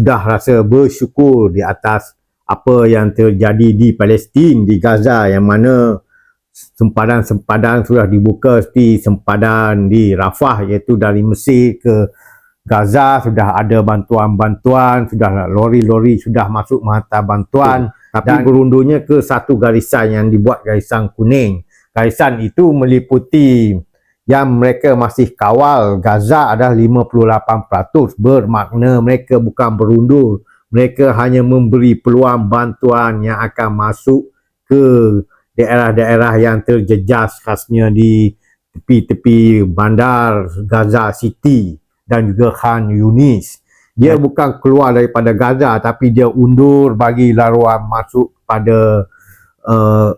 sudah rasa bersyukur di atas apa yang terjadi di Palestin, di Gaza yang mana sempadan-sempadan sudah dibuka seperti sempadan di Rafah iaitu dari Mesir ke Gaza sudah ada bantuan-bantuan, sudah lori-lori sudah masuk menghantar bantuan tapi Dan- berundurnya ke satu garisan yang dibuat garisan kuning. Garisan itu meliputi yang mereka masih kawal Gaza adalah 58% bermakna mereka bukan berundur. Mereka hanya memberi peluang bantuan yang akan masuk ke daerah-daerah yang terjejas khasnya di tepi-tepi bandar Gaza City dan juga Khan Yunis. Dia bukan keluar daripada Gaza tapi dia undur bagi laluan masuk pada uh,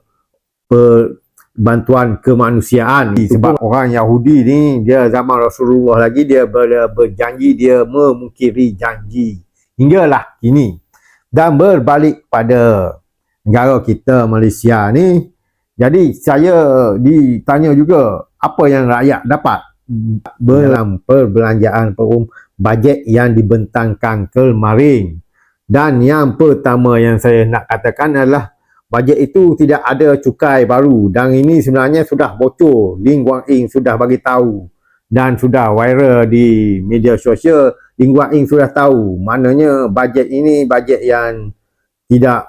per, bantuan kemanusiaan. Sebab orang Yahudi ni dia zaman Rasulullah lagi dia ber, berjanji dia memungkiri janji. Hinggalah kini. Dan berbalik pada negara kita Malaysia ni. Jadi saya ditanya juga apa yang rakyat dapat dalam perbelanjaan perum bajet yang dibentangkan kemarin? Dan yang pertama yang saya nak katakan adalah bajet itu tidak ada cukai baru. Dan ini sebenarnya sudah bocor. Ling Guang Ing sudah bagi tahu. Dan sudah viral di media sosial. Ling Guang Ing sudah tahu. Maknanya bajet ini bajet yang tidak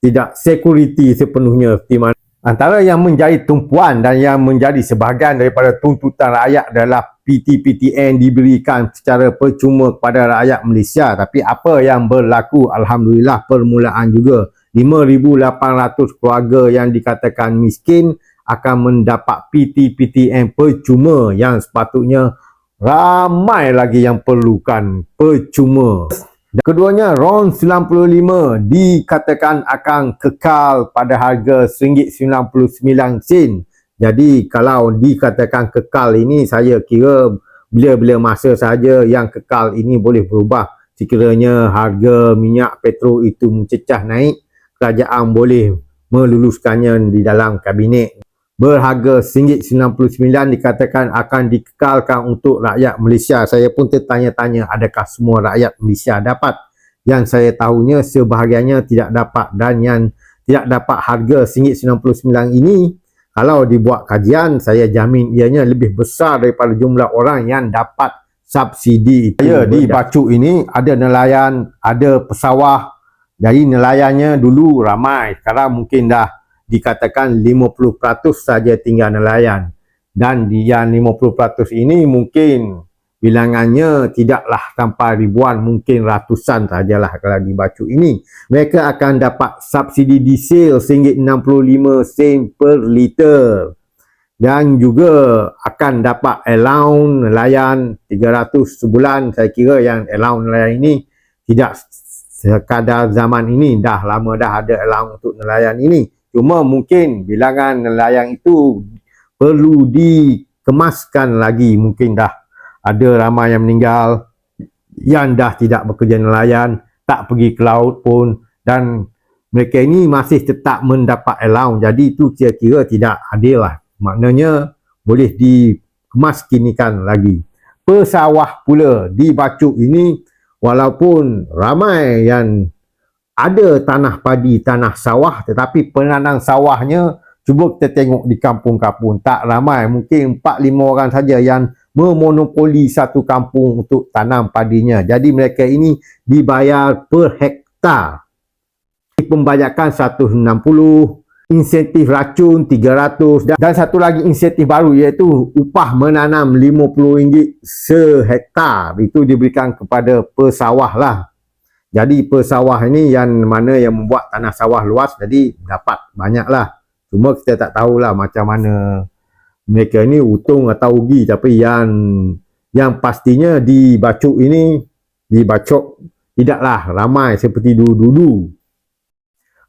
tidak security sepenuhnya. Seperti mana antara yang menjadi tumpuan dan yang menjadi sebahagian daripada tuntutan rakyat adalah PT-PTN diberikan secara percuma kepada rakyat Malaysia. Tapi apa yang berlaku? Alhamdulillah permulaan juga 5,800 keluarga yang dikatakan miskin akan mendapat PT-PTN percuma yang sepatutnya ramai lagi yang perlukan percuma. Keduanya RON 95 dikatakan akan kekal pada harga RM1.99. Jadi kalau dikatakan kekal ini saya kira bila-bila masa saja yang kekal ini boleh berubah. Sekiranya harga minyak petrol itu mencecah naik, kerajaan boleh meluluskannya di dalam kabinet. Berharga RM1.99 dikatakan akan dikekalkan untuk rakyat Malaysia. Saya pun tertanya-tanya adakah semua rakyat Malaysia dapat. Yang saya tahunya sebahagiannya tidak dapat dan yang tidak dapat harga RM1.99 ini kalau dibuat kajian saya jamin ianya lebih besar daripada jumlah orang yang dapat subsidi itu. Ya, di Bacuk ini ada nelayan, ada pesawah. Jadi nelayannya dulu ramai, sekarang mungkin dah dikatakan 50% saja tinggal nelayan. Dan yang 50% ini mungkin bilangannya tidaklah sampai ribuan, mungkin ratusan sajalah kalau di Bacuk ini. Mereka akan dapat subsidi diesel RM1.65 sen per liter. Dan juga akan dapat allowance nelayan 300 sebulan. Saya kira yang allowance nelayan ini tidak sekadar zaman ini. Dah lama dah ada allowance untuk nelayan ini. Cuma mungkin bilangan nelayan itu perlu dikemaskan lagi. Mungkin dah ada ramai yang meninggal yang dah tidak bekerja nelayan, tak pergi ke laut pun dan mereka ini masih tetap mendapat allowance. Jadi itu kira-kira tidak adil lah. Maknanya boleh dikemaskinikan lagi. Pesawah pula di Bacuk ini walaupun ramai yang ada tanah padi, tanah sawah tetapi penanam sawahnya cuba kita tengok di kampung-kampung. Tak ramai mungkin 4-5 orang saja yang memonopoli satu kampung untuk tanam padinya. Jadi mereka ini dibayar per hektar. Pembajakan 160 insentif racun 300 dan, satu lagi insentif baru iaitu upah menanam RM50 sehektar. Itu diberikan kepada pesawah lah. Jadi pesawah ini yang mana yang membuat tanah sawah luas jadi dapat banyak lah. Cuma kita tak tahulah macam mana mereka ini untung atau rugi tapi yang yang pastinya di Bacuk ini di Bacuk tidaklah ramai seperti dulu-dulu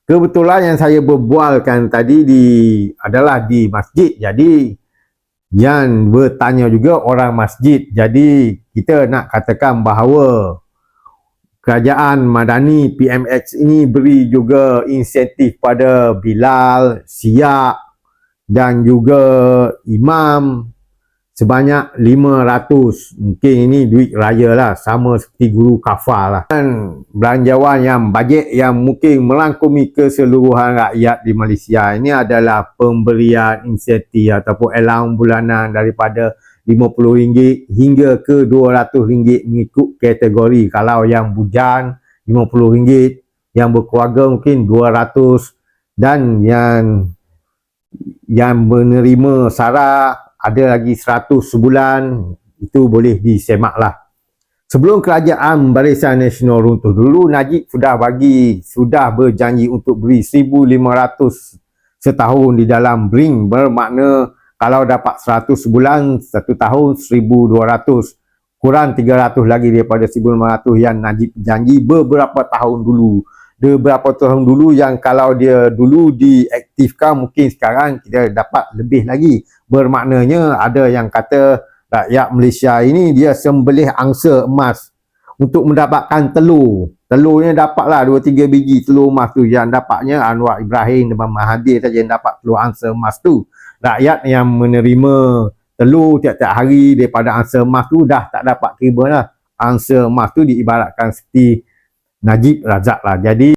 kebetulan yang saya berbualkan tadi di adalah di masjid. Jadi yang bertanya juga orang masjid. Jadi kita nak katakan bahawa kerajaan Madani PMX ini beri juga insentif pada Bilal, Siap dan juga Imam sebanyak 500 mungkin ini duit raya lah. Sama seperti guru kafar lah. Dan belanjawan yang bajet yang mungkin melangkumi keseluruhan rakyat di Malaysia ini adalah pemberian insentif ataupun allowance bulanan daripada RM50 hingga ke RM200 mengikut kategori. Kalau yang bujan RM50 yang berkeluarga mungkin RM200 dan yang yang menerima sarah ada lagi 100 sebulan itu boleh disemak lah sebelum kerajaan Barisan Nasional runtuh dulu Najib sudah bagi sudah berjanji untuk beri 1500 setahun di dalam BRING bermakna kalau dapat 100 sebulan satu tahun 1200 kurang 300 lagi daripada 1500 yang Najib janji beberapa tahun dulu beberapa tahun dulu yang kalau dia dulu diaktifkan mungkin sekarang kita dapat lebih lagi. Bermaknanya ada yang kata rakyat Malaysia ini dia sembelih angsa emas untuk mendapatkan telur. Telurnya dapatlah 2-3 biji telur emas tu. Yang dapatnya Anwar Ibrahim dan Mahathir saja yang dapat telur angsa emas tu. Rakyat yang menerima telur tiap-tiap hari daripada angsa emas tu dah tak dapat terima lah. Angsa emas tu diibaratkan seperti Najib Razak lah. Jadi